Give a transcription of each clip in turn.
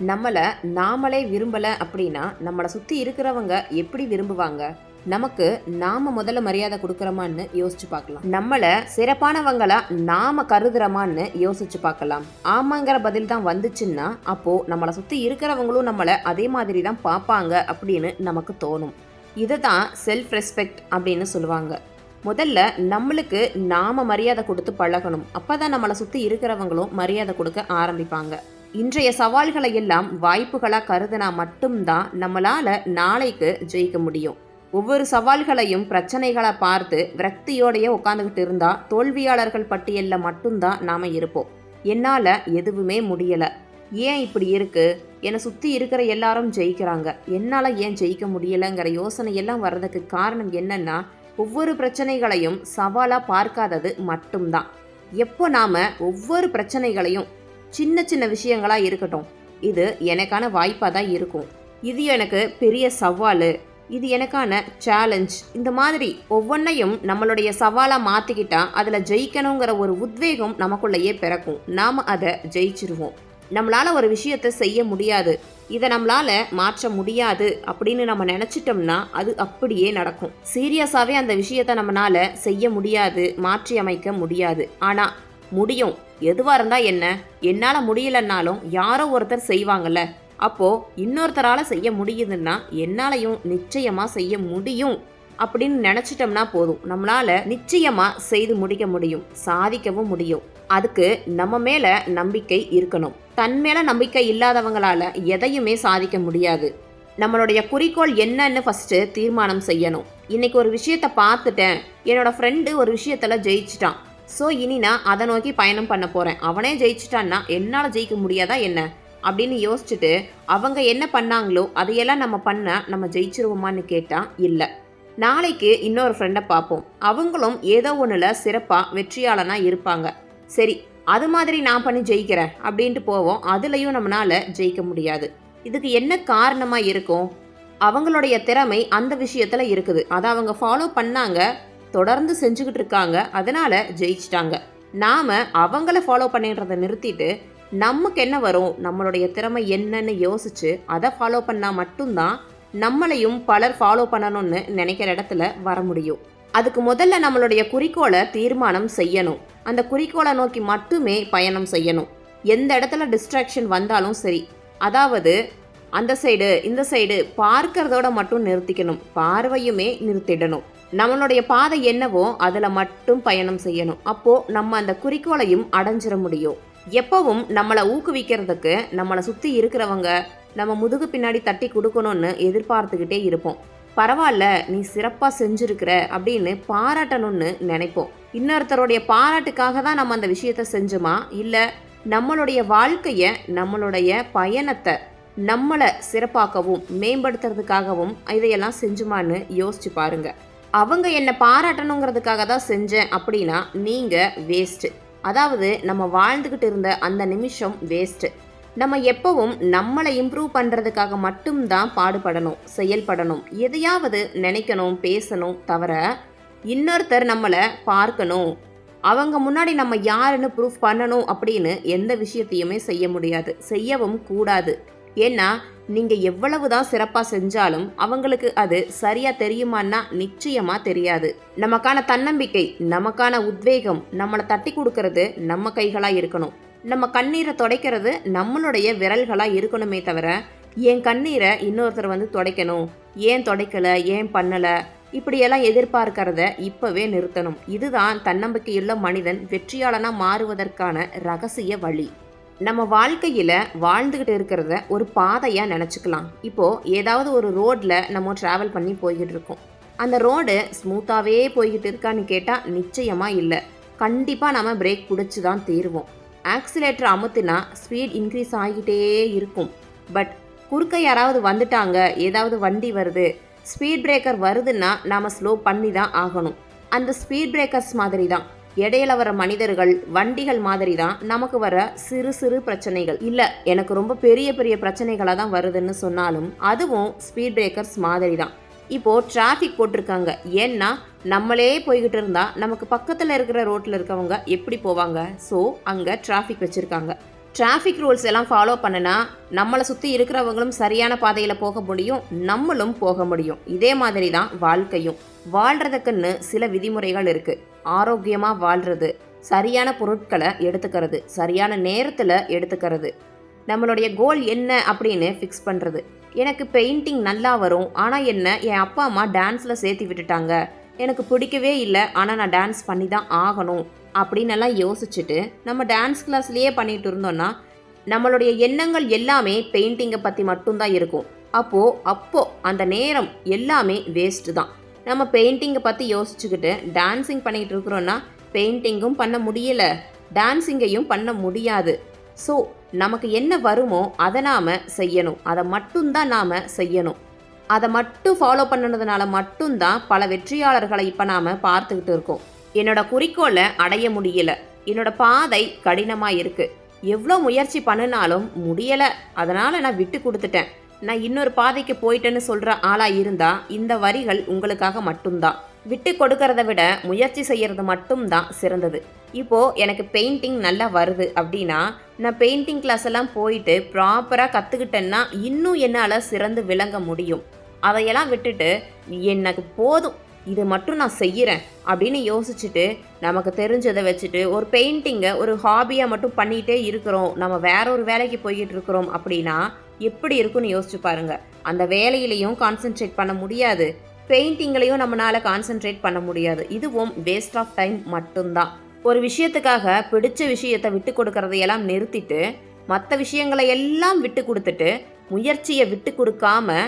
நம்மளை நாமளே விரும்பலை அப்படின்னா நம்மளை சுற்றி இருக்கிறவங்க எப்படி விரும்புவாங்க? நமக்கு நாம முதல்ல மரியாதை கொடுக்குறோமான்னு யோசிச்சு பார்க்கலாம். நம்மளை சிறப்பானவங்களா நாம கருதுறோமான்னு யோசிச்சு பார்க்கலாம். ஆமாங்கிற பதில் தான் வந்துச்சுன்னா அப்போ நம்மளை சுற்றி இருக்கிறவங்களும் நம்மளை அதே மாதிரி தான் பார்ப்பாங்க அப்படின்னு நமக்கு தோணும். இதை தான் செல்ஃப் ரெஸ்பெக்ட் அப்படின்னு சொல்லுவாங்க. முதல்ல நம்மளுக்கு நாம மரியாதை கொடுத்து பழகணும். அப்போ தான் நம்மளை சுற்றி இருக்கிறவங்களும் மரியாதை கொடுக்க ஆரம்பிப்பாங்க. இன்றைய சவால்களை எல்லாம் வாய்ப்புகளாக கருதுனா மட்டும்தான் நம்மளால் நாளைக்கு ஜெயிக்க முடியும். ஒவ்வொரு சவால்களையும் பிரச்சனைகளை பார்த்து விரக்தியோடையே உட்காந்துக்கிட்டு இருந்தா தோல்வியாளர்கள் பட்டியலில் மட்டும்தான் நாம் இருப்போம். என்னால் எதுவுமே முடியலை. ஏன் இப்படி இருக்கு? என்னை சுற்றி இருக்கிற எல்லாரும் ஜெயிக்கிறாங்க. என்னால் ஏன் ஜெயிக்க முடியலைங்கிற யோசனையெல்லாம் வர்றதுக்கு காரணம் என்னன்னா ஒவ்வொரு பிரச்சனைகளையும் சவாலாக பார்க்காதது மட்டும்தான். எப்போ நாம் ஒவ்வொரு பிரச்சனைகளையும் சின்ன சின்ன விஷயங்களா இருக்கட்டும். இது எனக்கான வாய்ப்பாக தான் இருக்கும். இது எனக்கு பெரிய சவால். இது எனக்கான சேலஞ்ச் இந்த மாதிரி ஒவ்வொன்றையும் நம்மளுடைய சவாலாக மாற்றிக்கிட்டால் அதில் ஜெயிக்கணுங்கிற ஒரு உத்வேகம் நமக்குள்ளேயே பிறக்கும். நாம் அதை ஜெயிச்சிருவோம். நம்மளால் ஒரு விஷயத்தை செய்ய முடியாது. இதை நம்மளால மாற்ற முடியாது அப்படின்னு நம்ம நினச்சிட்டோம்னா அது அப்படியே நடக்கும். சீரியஸாகவே அந்த விஷயத்தை நம்மளால் செய்ய முடியாது மாற்றி அமைக்க முடியாது. ஆனால் முடியும். எதுவாக இருந்தால் என்ன? என்னால் முடியலன்னாலும் யாரோ ஒருத்தர் செய்வாங்கல்ல. அப்போது இன்னொருத்தரால் செய்ய முடியுதுன்னா என்னாலையும் நிச்சயமாக செய்ய முடியும் அப்படின்னு நினச்சிட்டோம்னா போதும். நம்மளால நிச்சயமாக செய்து முடிக்க முடியும் சாதிக்கவும் முடியும். அதுக்கு நம்ம மேலே நம்பிக்கை இருக்கணும். தன் மேலே நம்பிக்கை இல்லாதவங்களால எதையுமே சாதிக்க முடியாது. நம்மளுடைய குறிக்கோள் என்னன்னு ஃபஸ்ட்டு தீர்மானம் செய்யணும். இன்னைக்கு ஒரு விஷயத்த பார்த்துட்டேன். என்னோட ஃப்ரெண்டு ஒரு விஷயத்தில் ஜெயிச்சிட்டான். ஸோ இனி நான் அதை நோக்கி பயணம் பண்ண போகிறேன் அவனே ஜெயிச்சிட்டான்னா என்னால் ஜெயிக்க முடியாதா என்ன? அப்படின்னு யோசிச்சுட்டு அவங்க என்ன பண்ணாங்களோ அதையெல்லாம் நம்ம பண்ண நம்ம ஜெயிச்சிருவோமான்னு கேட்டால் இல்லை. நாளைக்கு இன்னொரு ஃப்ரெண்டை பார்ப்போம். அவங்களும் ஏதோ ஒன்றில் சிறப்பாக வெற்றியாளனாக இருப்பாங்க. சரி அது மாதிரி நான் பண்ணி ஜெயிக்கிறேன் அப்படின்ட்டு போவோம். அதுலேயும் நம்மளால் ஜெயிக்க முடியாது. இதுக்கு என்ன காரணமாக இருக்கும்? அவங்களுடைய திறமை அந்த விஷயத்தில் இருக்குது. அதை அவங்க ஃபாலோ பண்ணாங்க. தொடர்ந்து செஞ்சுக்கிட்டு இருக்காங்க. அதனால ஜெயிச்சிட்டாங்க. நாம அவங்கள ஃபாலோ பண்ணிடுறத நிறுத்திட்டு நமக்கு என்ன வரும்? நம்மளுடைய திறமை என்னன்னு யோசிச்சு அதை ஃபாலோ பண்ணால் மட்டும்தான் நம்மளையும் பலர் ஃபாலோ பண்ணணும்னு நினைக்கிற இடத்துல வர முடியும். அதுக்கு முதல்ல நம்மளுடைய குறிக்கோளை தீர்மானம் செய்யணும். அந்த குறிக்கோளை நோக்கி மட்டுமே பயணம் செய்யணும். எந்த இடத்துல டிஸ்ட்ராக்ஷன் வந்தாலும் சரி. அதாவது அந்த சைடு இந்த சைடு பார்க்கறதோட மட்டும் நிறுத்திக்கணும். பார்வையுமே நிறுத்திடணும். நம்மளுடைய பாதை என்னவோ அதில் மட்டும் பயணம் செய்யணும். அப்போது நம்ம அந்த குறிக்கோளையும் அடைஞ்சிட முடியும். எப்பவும் நம்மளை ஊக்குவிக்கிறதுக்கு நம்மளை சுற்றி இருக்கிறவங்க நம்ம முதுகு பின்னாடி தட்டி கொடுக்கணும்னு எதிர்பார்த்துக்கிட்டே இருப்போம். பரவாயில்ல நீ சிறப்பாக செஞ்சுருக்கிற அப்படின்னு பாராட்டணும்னு நினைப்போம். இன்னொருத்தருடைய பாராட்டுக்காக தான் நம்ம அந்த விஷயத்த செஞ்சோமா? இல்லை நம்மளுடைய வாழ்க்கையை நம்மளுடைய பயணத்தை நம்மளை சிறப்பாக்கவும் மேம்படுத்துறதுக்காகவும் இதையெல்லாம் செஞ்சுமான்னு யோசிச்சு பாருங்கள் அவங்க என்னை பாராட்டணுங்கிறதுக்காக தான் செஞ்சேன் அப்படின்னா நீங்கள் வேஸ்ட்டு அதாவது நம்ம வாழ்ந்துக்கிட்டு இருந்த அந்த நிமிஷம் வேஸ்ட்டு நம்ம எப்பவும் நம்மளை இம்ப்ரூவ் பண்ணுறதுக்காக மட்டும்தான் பாடுபடணும் செயல்படணும். எதையாவது நினைக்கணும் பேசணும் தவிர இன்னொருத்தர் நம்மளை பார்க்கணும். அவங்க முன்னாடி நம்ம யாருன்னு ப்ரூஃப் பண்ணணும் அப்படின்னு எந்த விஷயத்தையுமே செய்ய முடியாது. செய்யவும் கூடாது. ஏன்னா நீங்கள் எவ்வளவு தான் சிறப்பாக செஞ்சாலும் அவங்களுக்கு அது சரியாக தெரியுமான்னா நிச்சயமாக தெரியாது. நமக்கான தன்னம்பிக்கை நமக்கான உத்வேகம் நம்மளை தட்டி கொடுக்கறது நம்ம கைகளாக இருக்கணும். நம்ம கண்ணீரை துடைக்கிறது நம்மளுடைய விரல்களாக இருக்கணுமே தவிர என் கண்ணீரை இன்னொருத்தர் வந்து துடைக்கணும். ஏன் துடைக்கல ஏன் பண்ணலை இப்படியெல்லாம் எதிர்பார்க்கிறத இப்போவே நிறுத்தணும். இதுதான் தன்னம்பிக்கையுள்ள மனிதன் வெற்றியாளனாக மாறுவதற்கான ரகசிய வழி. நம்ம வாழ்க்கையில் வாழ்ந்துக்கிட்டு இருக்கிறத ஒரு பாதையாக நினச்சிக்கலாம். இப்போது ஏதாவது ஒரு ரோட்டில் நம்ம ட்ராவல் பண்ணி போய்கிட்டு இருக்கோம். அந்த ரோடு ஸ்மூத்தாகவே போய்கிட்டு இருக்கான்னு கேட்டால் நிச்சயமாக இல்லை. கண்டிப்பாக நம்ம பிரேக் பிடிச்சி தான் தீருவோம். ஆக்சிலேட்டர் அமுத்துனா ஸ்பீட் இன்க்ரீஸ் ஆகிட்டே இருக்கும். பட் குறுக்க யாராவது வந்துட்டாங்க ஏதாவது வண்டி வருது ஸ்பீட் பிரேக்கர் வருதுன்னா நாம் ஸ்லோ பண்ணி தான் ஆகணும். அந்த ஸ்பீட் பிரேக்கர்ஸ் மாதிரி தான் இடையில வர மனிதர்கள் வண்டிகள் மாதிரி தான் நமக்கு வர சிறு சிறு பிரச்சனைகள். இல்லை எனக்கு ரொம்ப பெரிய பெரிய பிரச்சனைகளாக தான் வருதுன்னு சொன்னாலும் அதுவும் ஸ்பீட் பிரேக்கர்ஸ் மாதிரி தான் இப்போ டிராஃபிக் போட்டிருக்காங்க. ஏன்னா நம்மளே போய்கிட்டு இருந்தால் நமக்கு பக்கத்தில் இருக்கிற ரோட்டில் இருக்கவங்க எப்படி போவாங்க? ஸோ அங்கே டிராஃபிக் வச்சுருக்காங்க. டிராஃபிக் ரூல்ஸ் எல்லாம் ஃபாலோ பண்ணுனா நம்மளை சுற்றி இருக்கிறவங்களும் சரியான பாதையில் போக முடியும் நம்மளும் போக முடியும். இதே மாதிரி தான் வாழ்க்கையும். வாழ்கிறதுக்குன்னு சில விதிமுறைகள் இருக்குது ஆரோக்கியமாக வாழ்கிறது சரியான பொருட்களை எடுத்துக்கிறது சரியான நேரத்தில் எடுத்துக்கிறது. நம்மளுடைய கோல் என்ன அப்படின்னு ஃபிக்ஸ் பண்ணுறது எனக்கு பெயிண்டிங் நல்லா வரும் ஆனால் என்ன என் அப்பா அம்மா டான்ஸில் சேர்த்து விட்டுட்டாங்க. எனக்கு பிடிக்கவே இல்லை ஆனால் நான் டான்ஸ் பண்ணி தான் ஆகணும் அப்படின்னு எல்லாம் யோசிச்சுட்டு நம்ம டான்ஸ் கிளாஸ்லேயே பண்ணிட்டு இருந்தோம்னா நம்மளுடைய எண்ணங்கள் எல்லாமே பெயிண்டிங்கை பற்றி மட்டும்தான் இருக்கும். அப்போது அப்போது அந்த நேரம் எல்லாமே வேஸ்ட்டு தான். நம்ம பெயிண்டிங்கை பற்றி யோசிச்சுக்கிட்டு டான்ஸிங் பண்ணிகிட்டு இருக்கிறோன்னா பெயிண்டிங்கும் பண்ண முடியலை டான்ஸிங்கையும் பண்ண முடியாது. ஸோ நமக்கு என்ன வருமோ அதை நாம் செய்யணும். அதை மட்டும்தான் நாம் செய்யணும். அதை மட்டும் ஃபாலோ பண்ணனதுனால மட்டும்தான் பல வெற்றியாளர்களை இப்போ நாம் பார்த்துக்கிட்டு இருக்கோம். என்னோட குறிக்கோளை அடைய முடியல. என்னோட பாதை கடினமாக இருக்குது எவ்வளோ முயற்சி பண்ணினாலும் முடியலை. அதனால் நான் விட்டு கொடுத்துட்டேன். நான் இன்னொரு பாதைக்கு போயிட்டேன்னு சொல்கிற ஆளாக இருந்தால் இந்த வரிகள் உங்களுக்காக மட்டும்தான். விட்டு கொடுக்கறத விட முயற்சி செய்கிறது மட்டும்தான் சிறந்தது. இப்போது எனக்கு பெயிண்டிங் நல்லா வருது அப்படின்னா நான் பெயிண்டிங் கிளாஸ் எல்லாம் போயிட்டு ப்ராப்பராக கற்றுக்கிட்டேன்னா இன்னும் என்னால் சிறந்து விளங்க முடியும். அதையெல்லாம் விட்டுட்டு எனக்கு போதும் இது மட்டும் நான் செய்கிறேன் அப்படின்னு யோசிச்சுட்டு நமக்கு தெரிஞ்சதை வச்சுட்டு ஒரு பெயிண்டிங்கை ஒரு ஹாபியாக மட்டும் பண்ணிகிட்டே இருக்கிறோம். நம்ம வேற ஒரு வேலைக்கு போய்கிட்டு இருக்கிறோம் அப்படின்னா எப்படி இருக்குன்னு யோசிச்சு பாருங்கள் அந்த வேலையிலையும் கான்சென்ட்ரேட் பண்ண முடியாது. பெயிண்டிங்லையும் நம்மளால் கான்சென்ட்ரேட் பண்ண முடியாது. இதுவும் வேஸ்ட் ஆஃப் டைம் மட்டும்தான். ஒரு விஷயத்துக்காக பிடிச்ச விஷயத்தை விட்டு கொடுக்கறதையெல்லாம் நிறுத்திட்டு மற்ற விஷயங்களை எல்லாம் விட்டு கொடுத்துட்டு முயற்சியை விட்டு கொடுக்காம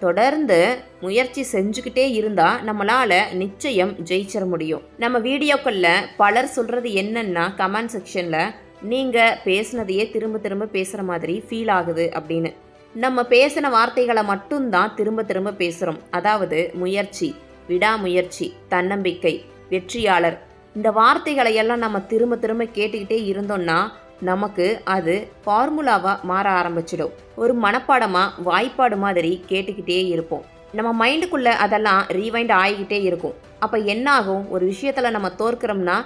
தொடர்ந்து முயற்சி செஞ்சுக்கிட்டே இருந்தால் நம்மளால் நிச்சயம் ஜெயிச்சிட முடியும். நம்ம வீடியோக்களில் பலர் சொல்கிறது என்னென்னா கமெண்ட் செக்ஷனில் நீங்கள் பேசுனதையே திரும்ப திரும்ப பேசுகிற மாதிரி ஃபீல் ஆகுது அப்படின்னு. நம்ம பேசின வார்த்தைகளை மட்டும்தான் திரும்ப திரும்ப பேசுகிறோம் அதாவது முயற்சி விடாமுயற்சி தன்னம்பிக்கை வெற்றியாளர். இந்த வார்த்தைகளை எல்லாம் நம்ம திரும்ப திரும்ப கேட்டுக்கிட்டே இருந்தோம்னா நமக்கு அது ஃபார்முலாவாக மாற ஆரம்பிச்சிடும். ஒரு மனப்பாடமாக வாய்ப்பாடு மாதிரி கேட்டுக்கிட்டே இருப்போம். நம்ம மைண்டுக்குள்ளே அதெல்லாம் ரீவைண்ட் ஆகிக்கிட்டே இருக்கும். அப்போ என்ன ஆகும் ஒரு விஷயத்தில் நம்ம தோற்கிறோம்னா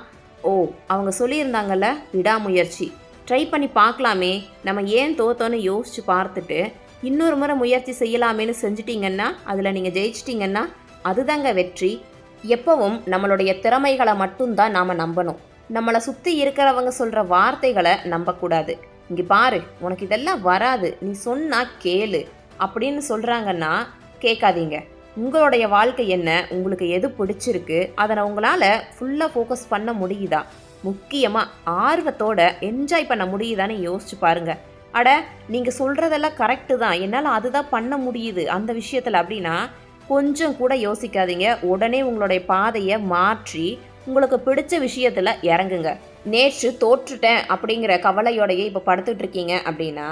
ஓ அவங்க சொல்லியிருந்தாங்கல்ல விடாமுயற்சி. ட்ரை பண்ணி பார்க்கலாமே. நம்ம ஏன் தோத்தோன்னு யோசித்து பார்த்துட்டு இன்னொரு முறை முயற்சி செய்யலாமேன்னு செஞ்சிட்டிங்கன்னா அதில் நீங்கள் ஜெயிச்சிட்டிங்கன்னா அதுதாங்க வெற்றி. எப்பவும் நம்மளுடைய திறமைகளை மட்டும்தான் நாம் நம்பணும். நம்மளை சுற்றி இருக்கிறவங்க சொல்கிற வார்த்தைகளை நம்பக்கூடாது. இங்கே பாரு உனக்கு இதெல்லாம் வராது. நீ சொன்னால் கேளு. அப்படின்னு சொல்கிறாங்கன்னா கேட்காதீங்க. உங்களுடைய வாழ்க்கை என்ன? உங்களுக்கு எது பிடிச்சிருக்கு? அதை உங்களால் ஃபுல்லாக ஃபோக்கஸ் பண்ண முடியுதா? முக்கியமாக ஆர்வத்தோட என்ஜாய் பண்ண முடியுதான்னு யோசிச்சு பாருங்கள் அட நீங்கள் சொல்கிறதெல்லாம் கரெக்டு தான். என்னால் அதுதான் பண்ண முடியுது. அந்த விஷயத்தில் அப்படின்னா கொஞ்சம் கூட யோசிக்காதீங்க. உடனே உங்களுடைய பாதையை மாற்றி உங்களுக்கு பிடிச்ச விஷயத்தில் இறங்குங்க. நேற்று தோற்றுட்டேன் அப்படிங்கிற கவலையோடையே இப்போ படுத்துட்டு இருக்கீங்க அப்படின்னா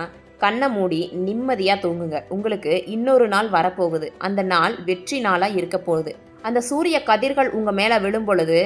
கண்ணை மூடி நிம்மதியாக தூங்குங்க. உங்களுக்கு இன்னொரு நாள் வரப்போகுது. அந்த நாள் வெற்றி நாளாக இருக்க போகுது. அந்த சூரிய கதிர்கள் உங்கள் மேலே விழும் பொழுது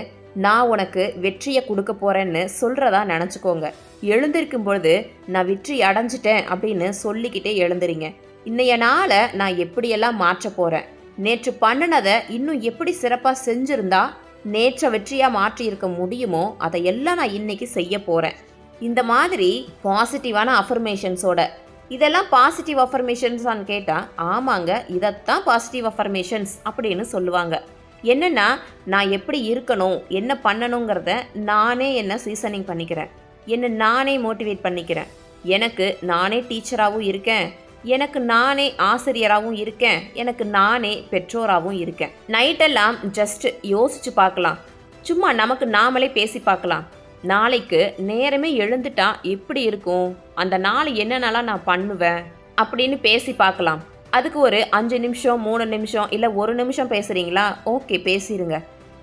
நான் உனக்கு வெற்றியை கொடுக்க போகிறேன்னு சொல்கிறதா நினச்சிக்கோங்க. எழுந்திருக்கும் பொழுது நான் வெற்றி அடைஞ்சிட்டேன் அப்படின்னு சொல்லிக்கிட்டே எழுந்துறீங்க இன்றைய நாளை நான் எப்படியெல்லாம் மாற்ற போகிறேன் நேற்று பண்ணினதை இன்னும் எப்படி சிறப்பாக செஞ்சுருந்தா நேற்றை வெற்றியாக மாற்றி இருக்க முடியுமோ அதையெல்லாம் நான் இன்னைக்கு செய்ய போகிறேன் இந்த மாதிரி பாசிட்டிவான அஃபர்மேஷன்ஸோட இதெல்லாம் பாசிட்டிவ் அஃபர்மேஷன்ஸான்னு கேட்டால் ஆமாங்க இதைத்தான் பாசிட்டிவ் அஃபர்மேஷன்ஸ் அப்படின்னு சொல்லுவாங்க. என்னென்னா நான் எப்படி இருக்கணும் என்ன பண்ணணுங்கிறத நானே என்ன சீசனிங் பண்ணிக்கிறேன். என்னை நானே மோட்டிவேட் பண்ணிக்கிறேன். எனக்கு நானே டீச்சராகவும் இருக்கேன். எனக்கு நானே ஆசிரியராகவும் இருக்கேன். எனக்கு நானே பெற்றோராகவும் இருக்கேன். நைட்டெல்லாம் ஜஸ்ட் யோசிச்சு பார்க்கலாம். சும்மா நமக்கு நாமளே பேசி பார்க்கலாம். நாளைக்கு நேரமே எழுந்துட்டா எப்படி இருக்கும்? அந்த நாள் என்னென்னலாம் நான் பண்ணுவேன்? அப்படின்னு பேசி பார்க்கலாம். அதுக்கு ஒரு அஞ்சு நிமிஷம் மூணு நிமிஷம் இல்லை ஒரு நிமிஷம் பேசுகிறீங்களா ஓகே பேசிடுங்க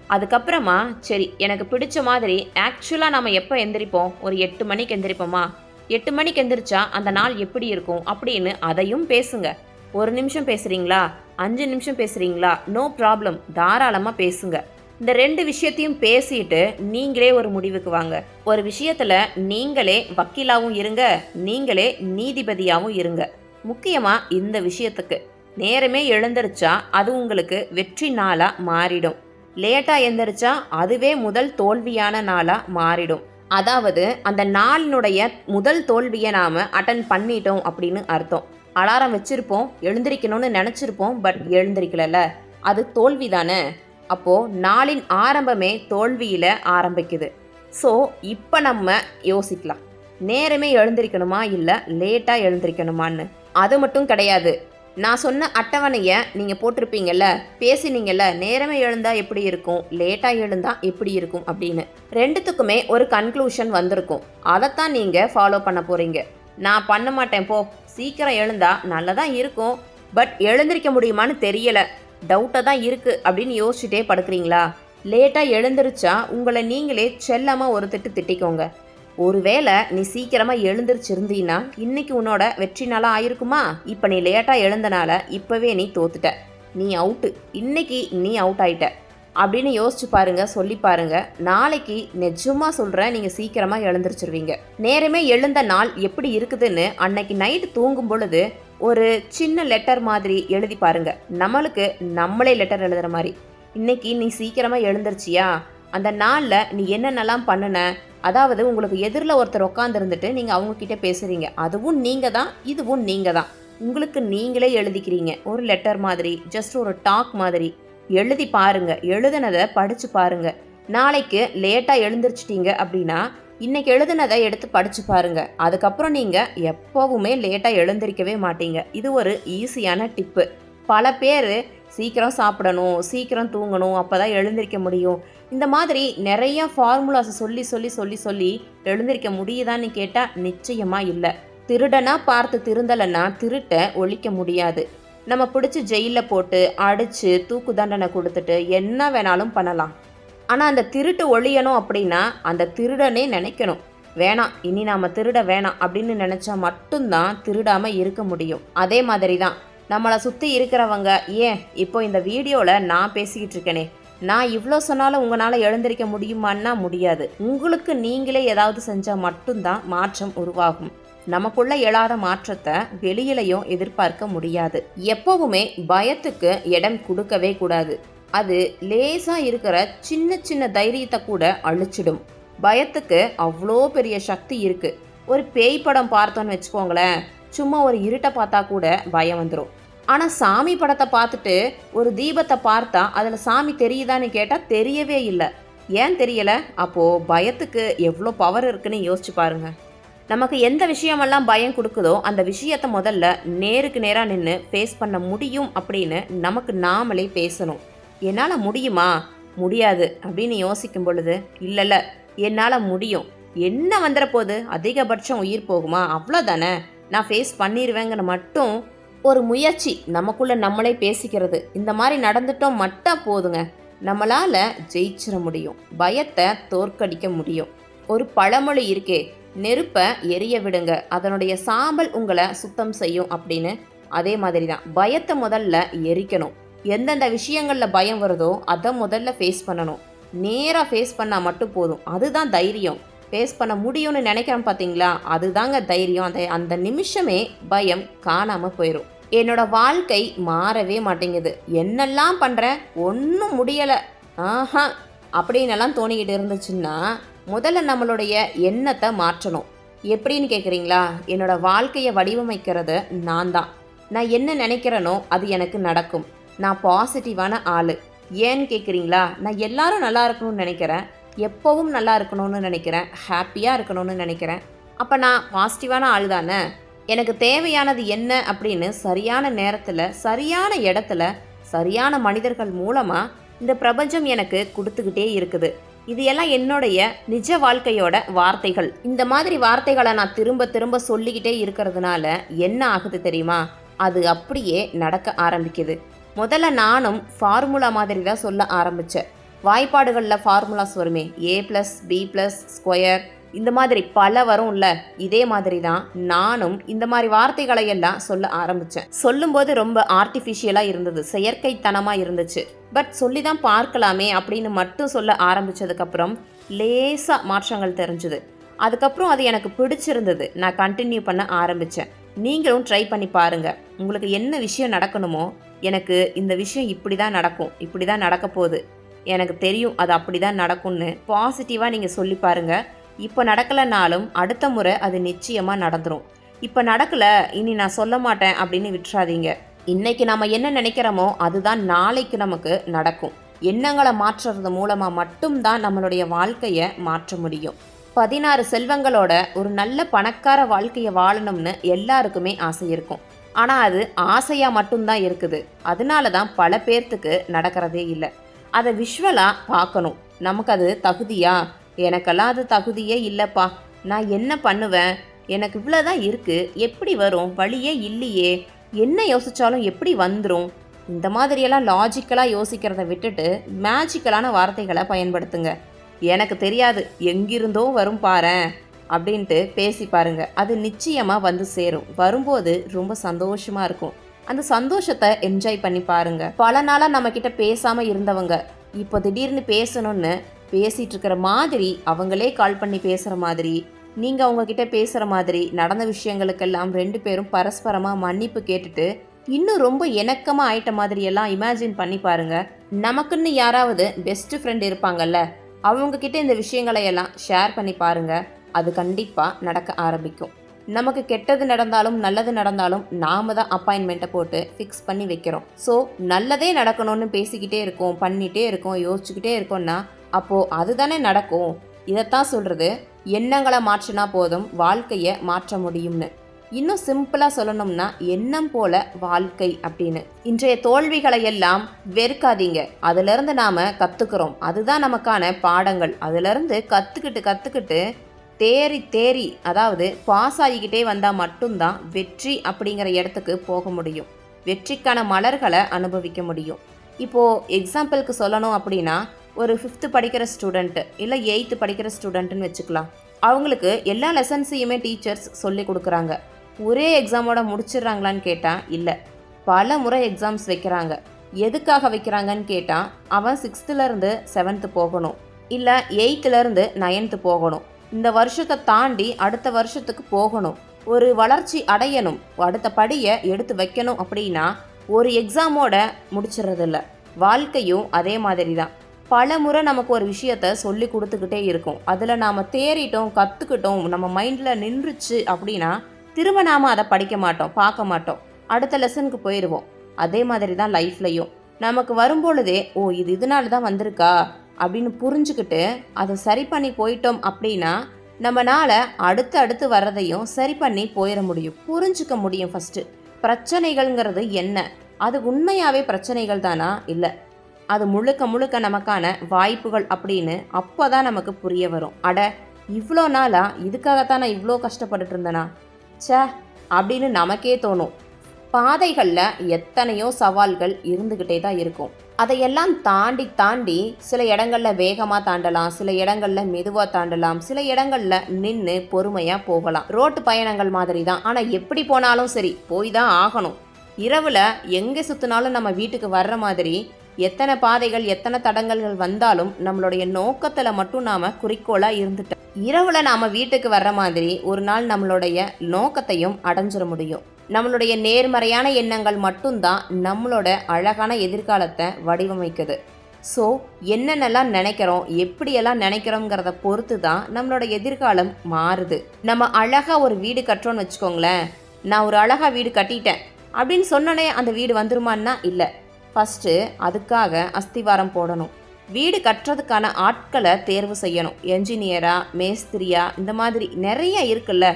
அதுக்கப்புறமா சரி எனக்கு பிடிச்ச மாதிரி ஆக்சுவலாக நம்ம எப்போ எந்திரிப்போம்? ஒரு எட்டு மணிக்கு எந்திரிப்போமா? எட்டு மணிக்கு எந்திரிச்சா அந்த நாள் எப்படி இருக்கும் அப்படின்னு அதையும் பேசுங்க. ஒரு நிமிஷம் பேசுகிறீங்களா அஞ்சு நிமிஷம் பேசுகிறீங்களா நோ ப்ராப்ளம் தாராளமாக பேசுங்க. இந்த ரெண்டு விஷயத்தையும் பேசிட்டு நீங்களே ஒரு முடிவுக்கு வாங்க. ஒரு விஷயத்தில் நீங்களே வக்கீலாகவும் இருங்க நீங்களே நீதிபதியாகவும் இருங்க. முக்கியமாக இந்த விஷயத்துக்கு. நேரமே எழுந்திருச்சா அது உங்களுக்கு வெற்றி நாளாக மாறிடும். லேட்டாக எழுந்திரிச்சா அதுவே முதல் தோல்வியான நாளாக மாறிடும். அதாவது அந்த நாளினுடைய முதல் தோல்வியை நாம் அட்டன் பண்ணிட்டோம் அப்படின்னு அர்த்தம். அலாரம் வச்சுருப்போம் எழுந்திருக்கணும்னு நினச்சிருப்போம் பட் எழுந்திருக்கலல்ல. அது தோல்வி தானே அப்போது நாளின் ஆரம்பமே தோல்வியில் ஆரம்பிக்குது. ஸோ இப்போ நம்ம யோசிக்கலாம். நேரமே எழுந்திருக்கணுமா இல்லை லேட்டாக எழுந்திருக்கணுமான்னு. அது மட்டும் கிடையாது. நான் சொன்ன அட்டவணையை நீங்கள் போட்டிருப்பீங்கல்ல பேசினீங்கல்ல நேரமே எழுந்தால் எப்படி இருக்கும் லேட்டாக எழுந்தால் எப்படி இருக்கும் அப்படின்னு. ரெண்டுத்துக்குமே ஒரு கன்க்ளூஷன் வந்திருக்கும். அதைத்தான் நீங்கள் ஃபாலோ பண்ண போகிறீங்க நான் பண்ண மாட்டேன் போ. சீக்கிரம் எழுந்தால் நல்லதாக இருக்கும். பட் எழுந்திருக்க முடியுமான்னு தெரியலை. டவுட்டாக தான் இருக்குது அப்படின்னு யோசிச்சுட்டே படுக்கிறீங்களா? லேட்டாக எழுந்திருச்சா உங்களை நீங்களே செல்லமாக ஒரு திட்டு திட்டிக்கோங்க. ஒருவேளை நீ சீக்கிரமாக எழுந்திருச்சிருந்தீன்னா இன்னைக்கு உன்னோட வெற்றி நாளாக ஆயிருக்குமா? இப்போ நீ லேட்டாக எழுந்தனால இப்போவே நீ தோத்துட்ட. நீ அவுட்டு. இன்னைக்கு நீ அவுட் ஆயிட்ட. அப்படின்னு யோசிச்சு பாருங்க சொல்லி பாருங்க. நாளைக்கு நிஜமா சொல்கிறேன் நீங்கள் சீக்கிரமாக எழுந்திருச்சிருவீங்க. நேரமே எழுந்த நாள் எப்படி இருக்குதுன்னு அன்னைக்கு நைட்டு தூங்கும் பொழுது ஒரு சின்ன லெட்டர் மாதிரி எழுதி பாருங்க. நம்மளுக்கு நம்மளே லெட்டர் எழுதுகிற மாதிரி. இன்னைக்கு நீ சீக்கிரமாக எழுந்திருச்சியா? அந்த நாளில் நீ என்னென்னலாம் பண்ணுன? அதாவது உங்களுக்கு எதிரில் ஒருத்தர் உட்காந்துருந்துட்டு நீங்கள் அவங்கக்கிட்ட பேசுகிறீங்க அதுவும் நீங்கள் தான் இதுவும் நீங்கள் தான். உங்களுக்கு நீங்களே எழுதிக்கிறீங்க. ஒரு லெட்டர் மாதிரி ஜஸ்ட் ஒரு டாக் மாதிரி. எழுதி பாருங்கள் எழுதுனதை படித்து பாருங்க. நாளைக்கு லேட்டாக எழுந்திரிச்சிட்டிங்க அப்படின்னா இன்றைக்கி எழுதுனதை எடுத்து படித்து பாருங்கள் அதுக்கப்புறம் நீங்கள் எப்போவுமே லேட்டாக எழுந்திருக்கவே மாட்டீங்க. இது ஒரு ஈஸியான டிப்பு பல பேர் சீக்கிரம் சாப்பிடணும் சீக்கிரம் தூங்கணும் அப்போ தான் எழுந்திருக்க முடியும். இந்த மாதிரி நிறைய ஃபார்முலாஸை சொல்லி சொல்லி சொல்லி சொல்லி எழுந்திருக்க முடியுதான்னு கேட்டால் நிச்சயமாக இல்லை. திருடனாக பார்த்து திருந்தலைன்னா திருட்டை ஒழிக்க முடியாது. நம்ம பிடிச்சி ஜெயிலில் போட்டு அடித்து தூக்கு தண்டனை கொடுத்துட்டு என்ன வேணாலும் பண்ணலாம். ஆனால் அந்த திருட்டு ஒழியணும் அப்படின்னா அந்த திருடனே நினைக்கணும். வேணாம் இனி நாம் திருட வேணாம் அப்படின்னு நினச்சா மட்டும்தான் திருடாமல் இருக்க முடியும். அதே மாதிரி தான் நம்மளை சுற்றி இருக்கிறவங்க ஏன் இப்போ இந்த வீடியோவில் நான் பேசிக்கிட்டு இருக்கேனே? நான் இவ்வளோ சொன்னாலும் உங்களால் எழுந்திருக்க முடியுமான்னா முடியாது. உங்களுக்கு நீங்களே ஏதாவது செஞ்சால் மட்டும்தான் மாற்றம் உருவாகும். நமக்குள்ள எழாத மாற்றத்தை வெளியிலையும் எதிர்பார்க்க முடியாது. எப்பவுமே பயத்துக்கு இடம் கொடுக்கவே கூடாது. அது லேசாக இருக்கிற சின்ன சின்ன தைரியத்தை கூட அழிச்சிடும். பயத்துக்கு அவ்வளோ பெரிய சக்தி இருக்குது ஒரு பேய் படம் பார்த்தோன்னு வச்சுக்கோங்களேன் சும்மா ஒரு இருட்டை பார்த்தா கூட பயம் வந்துடும் ஆனால் சாமி படத்தை பார்த்துட்டு ஒரு தீபத்தை பார்த்தா அதில் சாமி தெரியுதான்னு கேட்டால் தெரியவே இல்லை. ஏன் தெரியலை? அப்போது பயத்துக்கு எவ்வளோ பவர் இருக்குன்னு யோசிச்சு பாருங்கள் நமக்கு எந்த விஷயமெல்லாம் பயம் கொடுக்குதோ அந்த விஷயத்தை முதல்ல நேருக்கு நேராக நின்று ஃபேஸ் பண்ண முடியும் அப்படின்னு நமக்கு நாமளே பேசணும். என்னால் முடியுமா? முடியாது அப்படின்னு யோசிக்கும் பொழுது இல்லைல்ல என்னால் முடியும். என்ன வந்துட போது அதிகபட்சம் உயிர் போகுமா? அவ்வளோதானே நான் ஃபேஸ் பண்ணிடுவேங்கிற மட்டும் ஒரு முயற்சி நமக்குள்ள நம்மளே பேசிக்கிறது. இந்த மாதிரி நடந்துட்டோம் மட்டும் போதுங்க. நம்மளால் ஜெயிச்சிட முடியும். பயத்தை தோற்கடிக்க முடியும். ஒரு பழமொழி இருக்கே நெருப்பை எரிய விடுங்க. அதனுடைய சாம்பல் உங்களை சுத்தம் செய்யும் அப்படின்னு அதே மாதிரி தான் பயத்தை முதல்ல எரிக்கணும். எந்தெந்த விஷயங்களில் பயம் வருதோ அதை முதல்ல ஃபேஸ் பண்ணணும். நேராக ஃபேஸ் பண்ணால் மட்டும் போதும். அதுதான் தைரியம். ஃபேஸ் பண்ண முடியும்னு நினைக்கிறோம் பார்த்தீங்களா அதுதாங்க தைரியம். அந்த அந்த நிமிஷமே பயம் காணாமல் போயிடும் என்னோட வாழ்க்கை மாறவே மாட்டேங்குது. என்னெல்லாம் பண்ணுறேன் ஒன்றும் முடியலை. ஆஹா அப்படின்னெல்லாம் தோணிக்கிட்டு இருந்துச்சுன்னா முதல்ல நம்மளுடைய எண்ணத்தை மாற்றணும். எப்படின்னு கேட்குறீங்களா என்னோட வாழ்க்கையை வடிவமைக்கிறது நான் தான். நான் என்ன நினைக்கிறேனோ அது எனக்கு நடக்கும். நான் பாசிட்டிவான ஆள். ஏன்னு கேட்குறீங்களா நான் எல்லாரும் நல்லா இருக்கணும்னு நினைக்கிறேன். எப்போவும் நல்லா இருக்கணும்னு நினைக்கிறேன் ஹாப்பியாக இருக்கணும்னு நினைக்கிறேன். அப்போ நான் பாசிட்டிவான ஆள் தானே? எனக்கு தேவையானது என்ன அப்படின்னு சரியான நேரத்தில் சரியான இடத்துல சரியான மனிதர்கள் மூலமாக இந்த பிரபஞ்சம் எனக்கு கொடுத்துக்கிட்டே இருக்குது. இது எல்லாம் என்னுடைய நிஜ வாழ்க்கையோட வார்த்தைகள். இந்த மாதிரி வார்த்தைகளை நான் திரும்ப திரும்ப சொல்லிக்கிட்டே இருக்கிறதுனால என்ன ஆகுது தெரியுமா? அது அப்படியே நடக்க ஆரம்பிக்குது. முதல்ல நானும் ஃபார்முலா மாதிரி தான் சொல்ல ஆரம்பித்தேன் வாய்ப்பாடுகளில் ஃபார்முலாஸ் வருமே. A plus B plus square இந்த மாதிரி பல வரும் இல்லை இதே மாதிரி தான் நானும் இந்த மாதிரி வார்த்தைகளை எல்லாம் சொல்ல ஆரம்பித்தேன் சொல்லும்போது ரொம்ப ஆர்டிஃபிஷியலாக இருந்தது. செயற்கைத்தனமாக இருந்துச்சு. பட் சொல்லி தான் பார்க்கலாமே அப்படின்னு மட்டும் சொல்ல ஆரம்பித்ததுக்கப்புறம் லேசாக மாற்றங்கள் தெரிஞ்சுது. அதுக்கப்புறம் அது எனக்கு பிடிச்சிருந்தது. நான் கண்டினியூ பண்ண ஆரம்பித்தேன் நீங்களும் ட்ரை பண்ணி பாருங்கள் உங்களுக்கு என்ன விஷயம் நடக்கணுமோ எனக்கு இந்த விஷயம் இப்படி தான் நடக்கும். இப்படி தான் நடக்க போகுது எனக்கு தெரியும் அது அப்படி தான் நடக்கும்னு. பாசிட்டிவாக நீங்கள் சொல்லி பாருங்கள் இப்போ நடக்கலைனாலும் அடுத்த முறை அது நிச்சயமாக நடந்துடும் இப்போ நடக்கல இனி நான் சொல்ல மாட்டேன் அப்படின்னு விட்டுறாதீங்க. இன்னைக்கு நம்ம என்ன நினைக்கிறோமோ அதுதான் நாளைக்கு நமக்கு நடக்கும். எண்ணங்களை மாற்றுறது மூலமாக மட்டும்தான் நம்மளுடைய வாழ்க்கையை மாற்ற முடியும். பதினாறு செல்வங்களோட ஒரு நல்ல பணக்கார வாழ்க்கையை வாழணும்னு எல்லாருக்குமே ஆசை இருக்கும். ஆனால் அது ஆசையாக மட்டும்தான் இருக்குது. அதனால தான் பல பேர்த்துக்கு நடக்கிறதே இல்லை. அதை விஷுவலாக பார்க்கணும். நமக்கு அது தகுதியா? எனக்கெல்லாம் அது தகுதியே இல்லைப்பா. நான் என்ன பண்ணுவேன்? எனக்கு இவ்வளோதான் இருக்குது எப்படி வரும்? வழியே இல்லையே. என்ன யோசித்தாலும் எப்படி வந்துடும் இந்த மாதிரியெல்லாம் லாஜிக்கலாக யோசிக்கிறத விட்டுட்டு மேஜிக்கலான வார்த்தைகளை பயன்படுத்துங்க. எனக்கு தெரியாது எங்கிருந்தோ வரும் பாரேன் அப்படின்ட்டு பேசி பாருங்க. அது நிச்சயமாக வந்து சேரும். வரும்போது ரொம்ப சந்தோஷமாக இருக்கும். அந்த சந்தோஷத்தை என்ஜாய் பண்ணி பாருங்க. பல நாளாக நம்ம கிட்ட பேசாமல் இருந்தவங்க இப்போ திடீர்னு பேசணும்னு பேசிட்டு இருக்கிற மாதிரி அவங்களே கால் பண்ணி பேசுகிற மாதிரி நீங்கள் அவங்க கிட்ட பேசுகிற மாதிரி நடந்த விஷயங்களுக்கெல்லாம் ரெண்டு பேரும் பரஸ்பரமாக மன்னிப்பு கேட்டுட்டு இன்னும் ரொம்ப இணக்கமாக ஆயிட்ட மாதிரியெல்லாம் இமேஜின் பண்ணி பாருங்க. நமக்குன்னு யாராவது பெஸ்ட் ஃப்ரெண்ட் இருப்பாங்கல்ல அவங்க கிட்ட இந்த விஷயங்களையெல்லாம் ஷேர் பண்ணி பாருங்க. அது கண்டிப்பாக நடக்க ஆரம்பிக்கும். நமக்கு கெட்டது நடந்தாலும் நல்லது நடந்தாலும் நாம தான் அப்பாயின்மெண்ட்டை போட்டு ஃபிக்ஸ் பண்ணி வைக்கிறோம். ஸோ நல்லதே நடக்கணும்னு பேசிக்கிட்டே இருக்கோம் பண்ணிகிட்டே இருக்கோம் யோசிச்சுக்கிட்டே இருக்கோம்னா அப்போது அதுதானே நடக்கும். இதைத்தான் சொல்கிறது எண்ணங்களை மாற்றினா போதும் வாழ்க்கையை மாற்ற முடியும்னு. இன்னும் சிம்பிளாக சொல்லணும்னா எண்ணம் போல வாழ்க்கை அப்படின்னு. இன்றைய தோல்விகளை எல்லாம் வெறுக்காதீங்க. அதிலிருந்து நாம் கற்றுக்குறோம் அதுதான் நமக்கான பாடங்கள். அதிலிருந்து கற்றுக்கிட்டு கற்றுக்கிட்டு தேறி தேறி அதாவது பாஸ் ஆகிக்கிட்டே வந்தால் மட்டும்தான் வெற்றி அப்படிங்கிற இடத்துக்கு போக முடியும். வெற்றிக்கான மலர்களை அனுபவிக்க முடியும். இப்போது எக்ஸாம்பிளுக்கு சொல்லணும் அப்படின்னா ஒரு ஃபிஃப்த்து படிக்கிற ஸ்டூடெண்ட்டு இல்லை எயித்து படிக்கிற ஸ்டூடெண்ட்டுன்னு வச்சுக்கலாம். அவங்களுக்கு எல்லா லெசன்ஸையுமே டீச்சர்ஸ் சொல்லி கொடுக்குறாங்க. ஒரே எக்ஸாமோட முடிச்சிடுறாங்களான்னு கேட்டால் இல்லை. பல முறை எக்ஸாம்ஸ் வைக்கிறாங்க. எதுக்காக வைக்கிறாங்கன்னு கேட்டால் அவன் சிக்ஸ்த்துலேருந்து செவன்த்து போகணும். இல்லை எயித்துலேருந்து நைன்த்து போகணும். இந்த வருஷத்தை தாண்டி அடுத்த வருஷத்துக்கு போகணும். ஒரு வளர்ச்சி அடையணும். அடுத்த படியை எடுத்து வைக்கணும் அப்படின்னா ஒரு எக்ஸாமோட முடிச்சிடுறதில்ல. வாழ்க்கையும் அதே மாதிரி தான். பல முறை நமக்கு ஒரு விஷயத்த சொல்லி கொடுத்துக்கிட்டே இருக்கும். அதில் நாம் தேறிட்டோம் கற்றுக்கிட்டோம் நம்ம மைண்டில் நின்றுச்சு அப்படின்னா திரும்ப நாம் அதை படிக்க மாட்டோம் பார்க்க மாட்டோம். அடுத்த லெசனுக்கு போயிடுவோம். அதே மாதிரி தான் லைஃப்லையும் நமக்கு வரும்பொழுதே ஓ இது இதனால தான் வந்திருக்கா? அப்படின்னு புரிஞ்சுக்கிட்டு அதை சரி பண்ணி போயிட்டோம் அப்படின்னா நம்மளால் அடுத்து அடுத்து வர்றதையும் சரி பண்ணி போயிட முடியும். புரிஞ்சுக்க முடியும் ஃபஸ்ட்டு பிரச்சனைகள்ங்கிறது என்ன? அது உண்மையாகவே பிரச்சனைகள் தானா? இல்லை. அது முழுக்க முழுக்க நமக்கான வாய்ப்புகள் அப்படின்னு அப்போ தான் நமக்கு புரிய வரும். அட இவ்வளோ நாளாக இதுக்காகத்தான் நான் இவ்வளோ கஷ்டப்பட்டுட்டு இருந்தேனா? சே அப்படின்னு நமக்கே தோணும். பாதைகளில் எத்தனையோ சவால்கள் இருந்துக்கிட்டே தான் இருக்கும். அதையெல்லாம் தாண்டி தாண்டி சில இடங்களில் வேகமாக தாண்டலாம் சில இடங்களில் மெதுவாக தாண்டலாம் சில இடங்களில் நின்று பொறுமையாக போகலாம். ரோட்டு பயணங்கள் மாதிரி தான் ஆனால் எப்படி போனாலும் சரி போய் தான் ஆகணும். இரவில் எங்கே சுற்றினாலும் நம்ம வீட்டுக்கு வர்ற மாதிரி எத்தனை பாதைகள் எத்தனை தடங்கல்கள் வந்தாலும் நம்மளுடைய நோக்கத்தில் மட்டும் நாம் குறிக்கோளாக இருந்துட்டோம் இரவில் நாம் வீட்டுக்கு வர்ற மாதிரி ஒரு நாள் நம்மளுடைய நோக்கத்தையும் அடைஞ்சிட முடியும். நம்மளுடைய நேர்மறையான எண்ணங்கள் மட்டும்தான் நம்மளோட அழகான எதிர்காலத்தை வடிவமைக்குது. ஸோ என்னென்னலாம் நினைக்கிறோம் எப்படியெல்லாம் நினைக்கிறோங்கிறத பொறுத்து தான் நம்மளோட எதிர்காலம் மாறுது. நம்ம அழகாக ஒரு வீடு கட்டுறோன்னு வச்சுக்கோங்களேன் நான் ஒரு அழகாக வீடு கட்டிட்டேன் அப்படின்னு சொன்னோன்னே அந்த வீடு வந்துருமான்னா இல்லை. ஃபஸ்ட்டு அதுக்காக அஸ்திவாரம் போடணும். வீடு கட்டுறதுக்கான ஆட்களை தேர்வு செய்யணும். என்ஜினியரா மேஸ்திரியா இந்த மாதிரி நிறைய இருக்குல்ல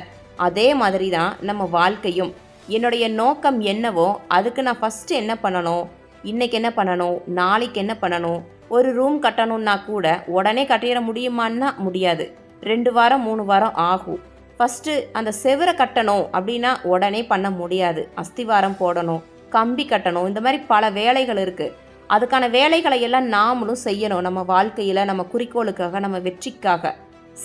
அதே மாதிரி தான் நம்ம வாழ்க்கையும். என்னுடைய நோக்கம் என்னவோ அதுக்கு நான் ஃபஸ்ட்டு என்ன பண்ணணும்? இன்றைக்கி என்ன பண்ணணும்? நாளைக்கு என்ன பண்ணணும்? ஒரு ரூம் கட்டணும்னா கூட உடனே கட்டிட முடியுமான்னா முடியாது. ரெண்டு வாரம் மூணு வாரம் ஆகும். ஃபஸ்ட்டு அந்த செவரை கட்டணும் அப்படின்னா உடனே பண்ண முடியாது. அஸ்திவாரம் போடணும் கம்பி கட்டணும் இந்த மாதிரி பல வேலைகள் இருக்குது அதுக்கான வேலைகளை எல்லாம் நாமளும் செய்யணும் நம்ம வாழ்க்கையில் நம்ம குறிக்கோளுக்காக நம்ம வெற்றிக்காக.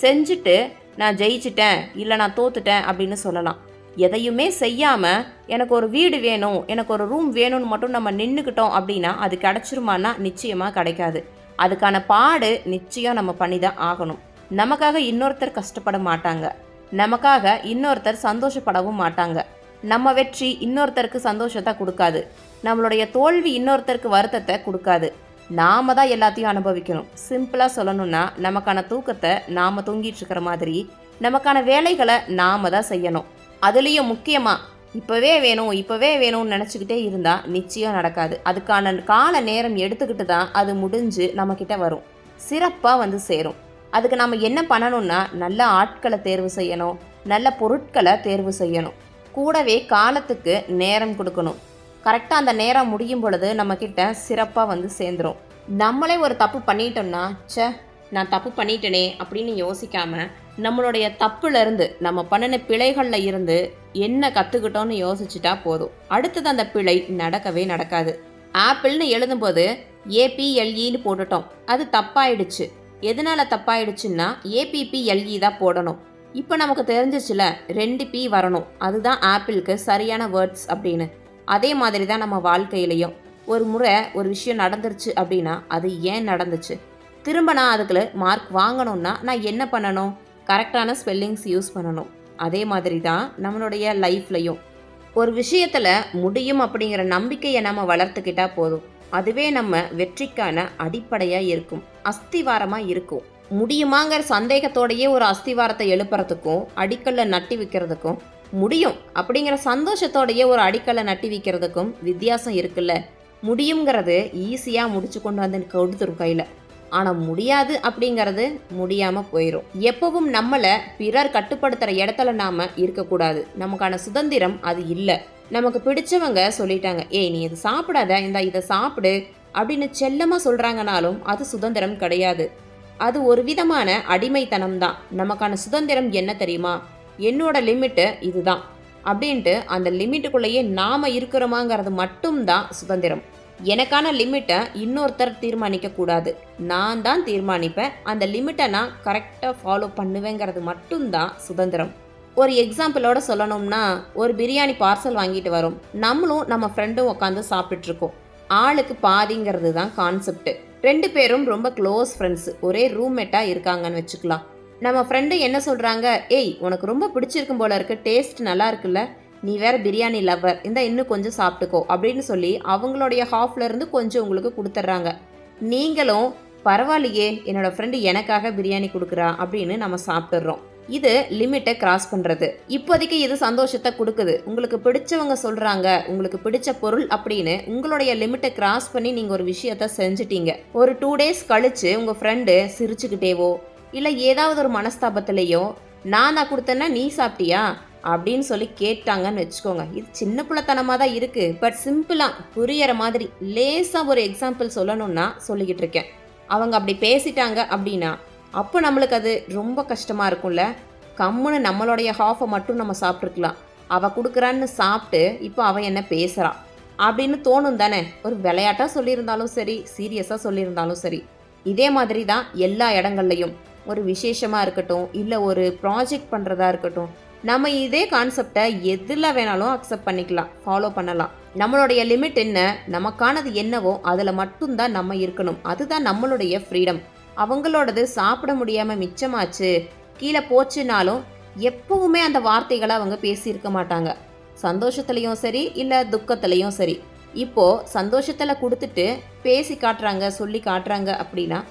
செஞ்சுட்டு நான் ஜெயிச்சிட்டேன் இல்லை நான் தோத்துட்டேன் அப்படின்னு சொல்லலாம். எதையுமே செய்யாமல் எனக்கு ஒரு வீடு வேணும் எனக்கு ஒரு ரூம் வேணும்னு மட்டும் நம்ம நின்றுக்கிட்டோம் அப்படின்னா அது கிடச்சிருமான்னா நிச்சயமாக கிடைக்காது. அதுக்கான பாடு நிச்சயம் நம்ம பண்ணி தான் ஆகணும். நமக்காக இன்னொருத்தர் கஷ்டப்பட மாட்டாங்க. நமக்காக இன்னொருத்தர் சந்தோஷப்படவும் மாட்டாங்க. நம்ம வெற்றி இன்னொருத்தருக்கு சந்தோஷத்தை கொடுக்காது. நம்மளுடைய தோல்வி இன்னொருத்தருக்கு வருத்தத்தை கொடுக்காது. நாம தான் எல்லாத்தையும் அனுபவிக்கணும். சிம்பிளாக சொல்லணும்னா நமக்கான தூக்கத்தை நாம் தூங்கிட்டு இருக்கிற மாதிரி நமக்கான வேலைகளை நாம தான் செய்யணும். அதுலேயும் முக்கியமாக இப்போவே வேணும் இப்போவே வேணும்னு நினச்சிக்கிட்டே இருந்தால் நிச்சயம் நடக்காது. அதுக்கான கால நேரம் எடுத்துக்கிட்டு தான் அது முடிஞ்சு நம்மக்கிட்ட வரும். சிறப்பாக வந்து சேரும். அதுக்கு நம்ம என்ன பண்ணணும்னா நல்ல ஆட்களை தேர்வு செய்யணும் நல்ல பொருட்களை தேர்வு செய்யணும். கூடவே காலத்துக்கு நேரம் கொடுக்கணும். கரெக்டாக அந்த நேரம் முடியும் பொழுது நம்மக்கிட்ட சிறப்பாக வந்து சேர்ந்துரும். நம்மளே ஒரு தப்பு பண்ணிட்டோம்னா ச்சே நான் தப்பு பண்ணிட்டேனே அப்படின்னு யோசிக்காமல் நம்மளுடைய தப்புலேருந்து நம்ம பண்ணின பிழைகளில் இருந்து என்ன கற்றுக்கிட்டோன்னு யோசிச்சுட்டா போதும். அடுத்தது அந்த பிழை நடக்கவே நடக்காது. ஆப்பிள்னு எழுதும்போது ஏபிஎல்இன்னு போட்டுட்டோம். அது தப்பாயிடுச்சு. எதனால் தப்பாயிடுச்சுன்னா ஏபிபிஎல்இ தான் போடணும். இப்போ நமக்கு தெரிஞ்சிச்சுல ரெண்டு பி வரணும். அதுதான் ஆப்பிளுக்கு சரியான வேர்ட்ஸ் அப்படின்னு. அதே மாதிரி தான் நம்ம வாழ்க்கையிலையும். ஒரு முறை ஒரு விஷயம் நடந்துருச்சு அப்படின்னா அது ஏன் நடந்துச்சு? திரும்ப நான் அதுக்குள்ள மார்க் வாங்கணும்னா நான் என்ன பண்ணணும்? கரெக்டான ஸ்பெல்லிங்ஸ் யூஸ் பண்ணணும். அதே மாதிரி தான் நம்மளுடைய லைஃப்லையும். ஒரு விஷயத்தில் முடியும் அப்படிங்கிற நம்பிக்கையை நம்ம வளர்த்துக்கிட்டா போதும். அதுவே நம்ம வெற்றிக்கான அடிப்படையாக இருக்கும். அஸ்திவாரமாக இருக்கும். முடியுமாங்கிற சந்தேகத்தோடையே ஒரு அஸ்திவாரத்தை எழுப்புறதுக்கும் அடிக்கல்ல நட்டி வைக்கிறதுக்கும் முடியும். அப்படிங்கிற சந்தோஷத்தோடையே ஒரு அடிக்கல்ல நட்டி வைக்கிறதுக்கும் வித்தியாசம் இருக்குல்ல. முடியுங்கிறது ஈஸியாக முடிச்சு கொண்டு வந்து கொடுத்துரும் கையில். ஆனால் முடியாது அப்படிங்கிறது முடியாமல் போயிடும் எப்பவும் நம்மளை பிறர் கட்டுப்படுத்துகிற இடத்துல நாம் இருக்கக்கூடாது நமக்கான சுதந்திரம் அது இல்லை. நமக்கு பிடிச்சவங்க சொல்லிட்டாங்க ஏய் நீ இது சாப்பிடாத இந்த இதை சாப்பிடு அப்படின்னு செல்லமாக சொல்கிறாங்கனாலும் அது சுதந்திரம் கிடையாது. அது ஒரு விதமான அடிமைத்தனம் தான். நமக்கான சுதந்திரம் என்ன தெரியுமா? என்னோட லிமிட்டு இதுதான். அப்படின்ட்டு அந்த லிமிட்டுக்குள்ளேயே நாம் இருக்கிறோமாங்கிறது மட்டும்தான் சுதந்திரம். எனக்கான லிமிட்டை இன்னொருத்தர் தீர்மானிக்கக்கூடாது. நான் தான் தீர்மானிப்பேன். அந்த லிமிட்டை நான் கரெக்டாக ஃபாலோ பண்ணுவேங்கிறது மட்டும்தான் சுதந்திரம். ஒரு எக்ஸாம்பிளோட சொல்லணும்னா ஒரு பிரியாணி பார்சல் வாங்கிட்டு வரோம். நம்மளும் நம்ம ஃப்ரெண்டும் உட்காந்து சாப்பிட்ருக்கோம் ஆளுக்கு பாதிங்கிறது தான் கான்செப்ட் ரெண்டு பேரும் ரொம்ப க்ளோஸ் ஃப்ரெண்ட்ஸ் ஒரே ரூம்மேட்டாக இருக்காங்கன்னு வச்சுக்கலாம். நம்ம ஃப்ரெண்டு என்ன சொல்கிறாங்க ஏய் உனக்கு ரொம்ப பிடிச்சிருக்கும் போல இருக்கு. டேஸ்ட் நல்லா இருக்குல்ல. நீ வேற பிரியாணி லவ்வர் இந்த இன்னும் கொஞ்சம் சாப்பிட்டுக்கோ அப்படின்னு சொல்லி அவங்களுடைய ஹாஃப்லேருந்து கொஞ்சம் உங்களுக்கு கொடுத்துட்றாங்க நீங்களும் பரவாயில்லையே என்னோட ஃப்ரெண்டு எனக்காக பிரியாணி கொடுக்குறா அப்படின்னு நம்ம சாப்பிட்றோம் இது லிமிட்டை கிராஸ் பண்ணுறது இப்போதைக்கு இது சந்தோஷத்தை கொடுக்குது. உங்களுக்கு பிடிச்சவங்க சொல்கிறாங்க உங்களுக்கு பிடிச்ச பொருள் அப்படின்னு உங்களுடைய லிமிட்டை கிராஸ் பண்ணி நீங்கள் ஒரு விஷயத்த செஞ்சிட்டீங்க. ஒரு டூ டேஸ் கழிச்சு உங்கள் ஃப்ரெண்டு சிரிச்சுக்கிட்டேவோ இல்லை ஏதாவது ஒரு மனஸ்தாபத்திலேயோ நான் தான் கொடுத்தேன்னா நீ சாப்பிட்டியா? அப்படின்னு சொல்லி கேட்டாங்கன்னு வச்சுக்கோங்க. இது சின்ன பிள்ளைத்தனமாக தான் இருக்குது பட் சிம்பிளாக புரியற மாதிரி லேசாக ஒரு எக்ஸாம்பிள் சொல்லணும்னா சொல்லிக்கிட்டு இருக்கேன். அவங்க அப்படி பேசிட்டாங்க அப்படின்னா அப்போ நம்மளுக்கு அது ரொம்ப கஷ்டமாக இருக்கும்ல. கம்முன்னு நம்மளுடைய ஹாஃபை மட்டும் நம்ம சாப்பிட்ருக்கலாம் அவள் கொடுக்குறான்னு சாப்பிட்டு இப்போ அவன் என்ன பேசுகிறான் அப்படின்னு தோணும் தானே. ஒரு விளையாட்டாக சொல்லியிருந்தாலும் சரி சீரியஸாக சொல்லியிருந்தாலும் சரி. இதே மாதிரி தான் எல்லா இடங்கள்லையும். ஒரு விசேஷமாக இருக்கட்டும் இல்லை ஒரு ப்ராஜெக்ட் பண்ணுறதா இருக்கட்டும். நம்ம இதே கான்செப்டை எதில் வேணாலும் அக்செப்ட் பண்ணிக்கலாம் ஃபாலோ பண்ணலாம். நம்மளுடைய லிமிட் என்ன நமக்கானது என்னவோ அதில் மட்டும்தான் நம்ம இருக்கணும். அதுதான் நம்மளுடைய ஃப்ரீடம் அவங்களோடது சாப்பிட முடியாமல் மிச்சமாச்சு கீழே போச்சுனாலும் எப்பவுமே அந்த வார்த்தைகளை அவங்க பேசியிருக்க மாட்டாங்க. சந்தோஷத்துலேயும் சரி இல்லை துக்கத்துலேயும் சரி. இப்போது சந்தோஷத்தில் கொடுத்துட்டு பேசி காட்டுறாங்க சொல்லி காட்டுறாங்க அப்படின்னா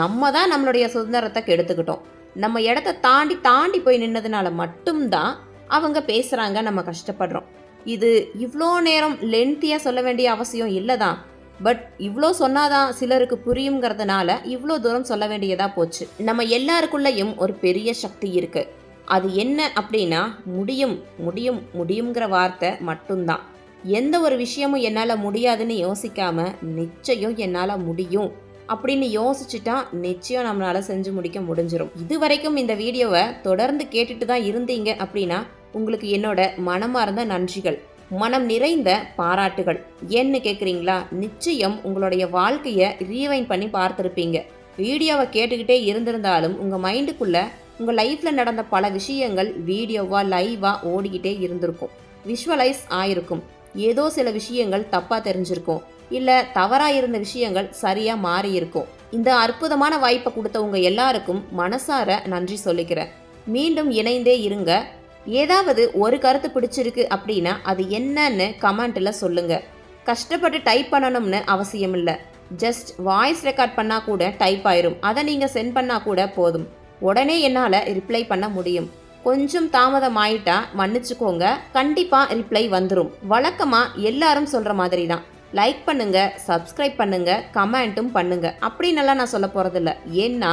நம்ம தான் நம்மளுடைய சுதந்திரத்தை கெடுத்துக்கிட்டோம். நம்ம இடத்த தாண்டி தாண்டி போய் நின்னதுனால மட்டும்தான் அவங்க பேசுகிறாங்க நம்ம கஷ்டப்படுறோம். இது இவ்வளோ நேரம் லென்த்தியாக சொல்ல வேண்டிய அவசியம் இல்லை தான் பட் இவ்வளோ சொன்னாதான் சிலருக்கு புரியுங்கிறதுனால இவ்வளோ தூரம் சொல்ல வேண்டியதாக போச்சு. நம்ம எல்லாருக்குள்ளேயும் ஒரு பெரிய சக்தி இருக்குது அது என்ன அப்படின்னா முடியும் முடியும் முடியுங்கிற வார்த்தை மட்டும்தான். எந்த ஒரு விஷயமும் என்னால் முடியாதுன்னு யோசிக்காம நிச்சயம் என்னால் முடியும். அப்படின்னு யோசிச்சுட்டா நிச்சயம் நம்மளால் செஞ்சு முடிக்க முடிஞ்சிடும் இது வரைக்கும் இந்த வீடியோவை தொடர்ந்து கேட்டுட்டு தான் இருந்தீங்க அப்படின்னா உங்களுக்கு என்னோட மனமார்ந்த நன்றிகள் மனம் நிறைந்த பாராட்டுகள். ஏன்னு கேட்குறீங்களா நிச்சயம் உங்களுடைய வாழ்க்கையை ரீவைன் பண்ணி பார்த்துருப்பீங்க. வீடியோவை கேட்டுக்கிட்டே இருந்திருந்தாலும் உங்கள் மைண்டுக்குள்ளே உங்கள் லைஃப்பில் நடந்த பல விஷயங்கள் வீடியோவாக லைவாக ஓடிக்கிட்டே இருந்திருக்கும். விஷுவலைஸ் ஆயிருக்கும். ஏதோ சில விஷயங்கள் தப்பாக தெரிஞ்சிருக்கும். இல்லை தவறாக இருந்த விஷயங்கள் சரியாக மாறி இருக்கும். இந்த அற்புதமான வாய்ப்பை கொடுத்தவங்க எல்லாருக்கும் மனசார நன்றி சொல்லிக்கிறேன் மீண்டும் இணைந்தே இருங்க. ஏதாவது ஒரு கருத்து பிடிச்சிருக்கு அப்படின்னா அது என்னன்னு கமெண்ட்டில் சொல்லுங்கள் கஷ்டப்பட்டு டைப் பண்ணணும்னு அவசியம் இல்லை ஜஸ்ட் வாய்ஸ் ரெக்கார்ட் பண்ணால் கூட டைப் ஆயிரும். அதை நீங்கள் சென்ட் பண்ணால் கூட போதும். உடனே என்னால் ரிப்ளை பண்ண முடியும். கொஞ்சம் தாமதம் ஆயிட்டா மன்னிச்சுக்கோங்க. கண்டிப்பாக ரிப்ளை வந்துடும் வழக்கமாக எல்லாரும் சொல்கிற மாதிரி தான் லைக் பண்ணுங்க சப்ஸ்கிரைப் பண்ணுங்க கமெண்ட்டும் பண்ணுங்க. அப்படின்னெல்லாம் நான் சொல்ல போகிறதில்ல ஏன்னா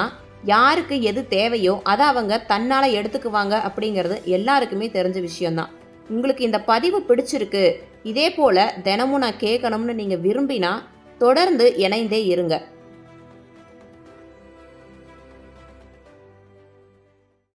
யாருக்கு எது தேவையோ அதை அவங்க தன்னால் எடுத்துக்குவாங்க அப்படிங்கிறது எல்லாருக்குமே தெரிஞ்ச விஷயம்தான். உங்களுக்கு இந்த பதிவு பிடிச்சிருக்கு இதே போல் தினமும் நான் கேட்கணும்னு நீங்கள் விரும்பினா தொடர்ந்து இணைந்தே இருங்க.